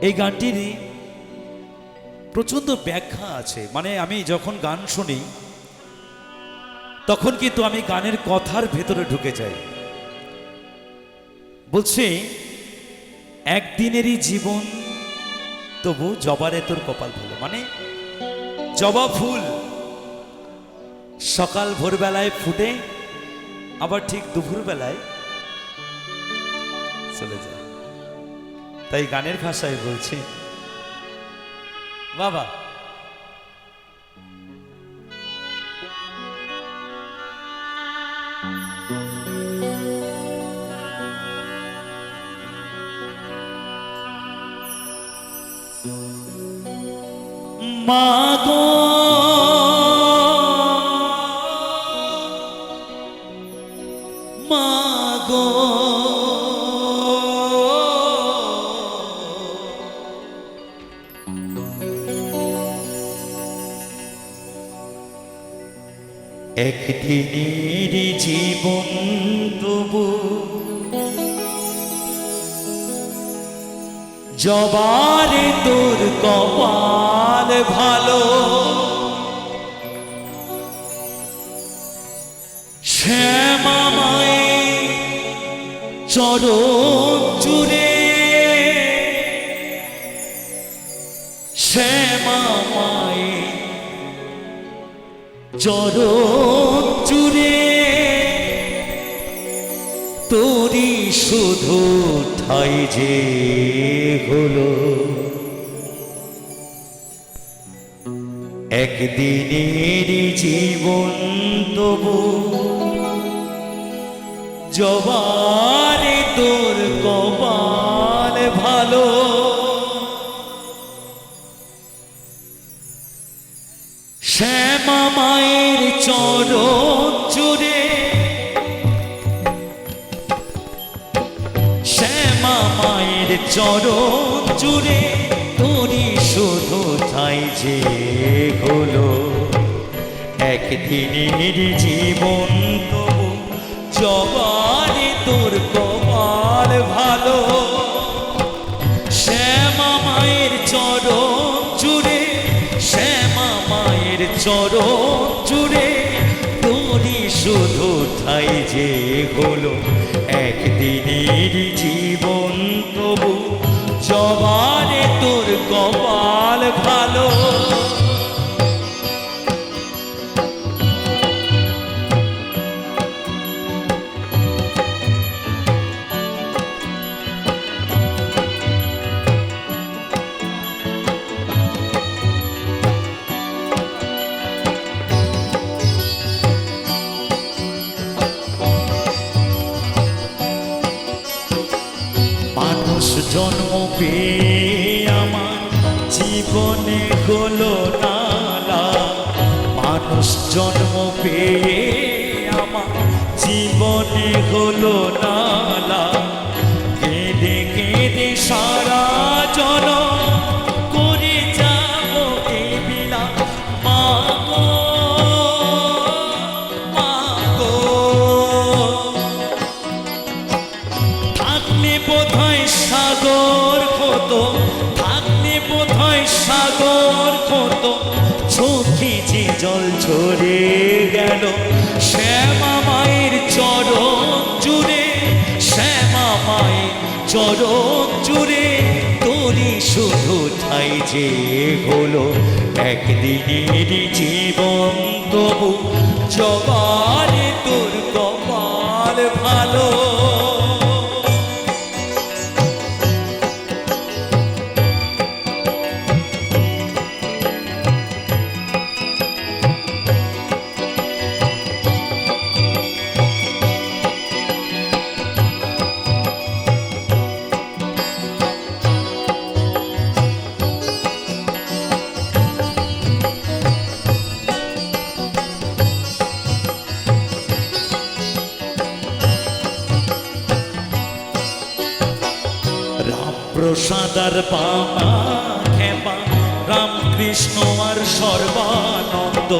এই গানটির প্রচণ্ড ব্যাখ্যা আছে। মানে আমি যখন গান শুনি, তখন কিন্তু আমি গানের কথার ভেতরে ঢুকে যাই। বলছে, একদিনেরই জীবন, তবু জবারে তোর কপাল ভালো। মানে জবা ফুল সকাল ভোরবেলায় ফুটে আবার ঠিক দুপুরবেলায় চলে যায়। তাই গানের ভাষায় বলছি বাবা মাগো একদিনের জীবন তবু জবারে তোর কপাল ভালো। শ্যামামায় চরণ জুড়ে। শ্যামামায় চরণ জুড়ে তোরি শুধু ঠাই যে হলো। একদিনের জীবন তবু জবারে মায়ের চরণ জুড়ে তোরি শুধু ঠাই যে হলো। একদিনের জীবন তবু জবারে তোর কপাল ভালো। শ্যামা মায়ের চরণ জুড়ে, শ্যামা মায়ের চরণ জুড়ে তোরই শুধু ঠাই যে হলো। একদিনের জীবন হলো নালা। মানুষ জন্ম পেয়ে আমার জীবনে গোলো নালা। কেঁদে কেঁদে সারা জন চরণ জুড়ে তোরে শুধু ঠাই যে হলো একদিনের জীবন তবু জবারে তোর কপাল ভালো। রাম প্রসাদার পাপা খেপা রামকৃষ্ণ আর সর্বানন্দ,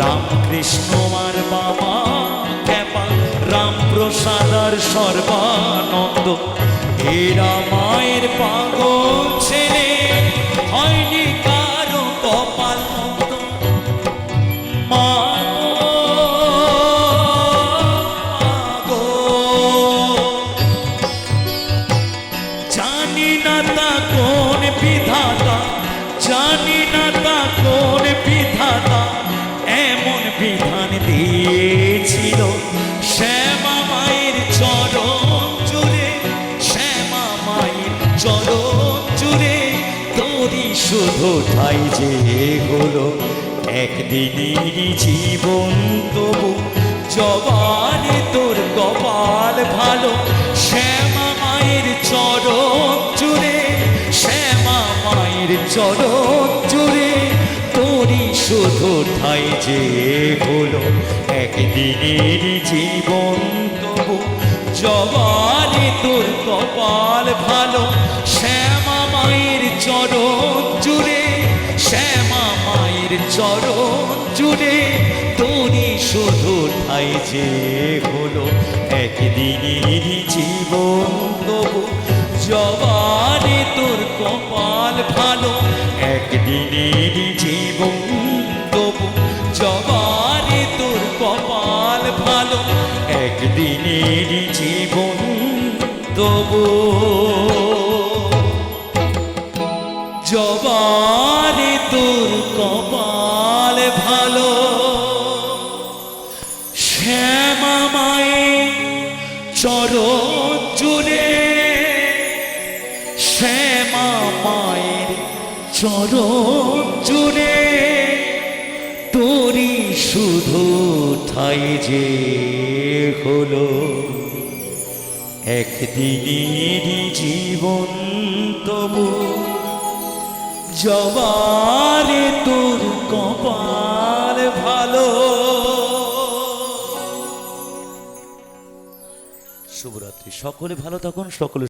রামকৃষ্ণ আর বাবা খেপা রাম প্রসাদার সর্বানন্দ। এরা মায়ের পাগল ছেলে শ্যামা মায়ের চরণ জুড়ে শুধু ঠাই যে হলো একদিনেরই জীবন তবু, জবানে তোর কপাল ভালো। শ্যামা মায়ের চরণ জুড়ে শ্যামা মায়ের চরণ জুড়ে তোরই শুধু ঠাই যে হলো একদিনের জীবন তবু। জবানে তোর কপাল ভালো। শ্যামা মায়ের চরণ জুড়ে, শ্যামা মায়ের চরণ জুড়ে তোরই শুধু ঠাই যে হলো একদিনের জীবন তবু। জবানে তোর কপাল ভালো। একদিনের জীবন চরণ জুড়ে তোরি শুধু ঠাই যে হলো। একদিনের জীবন তবু জবারে তোর কপাল ভালো। শুভরাত্রি, সকলে ভালো থাকুন, সকলে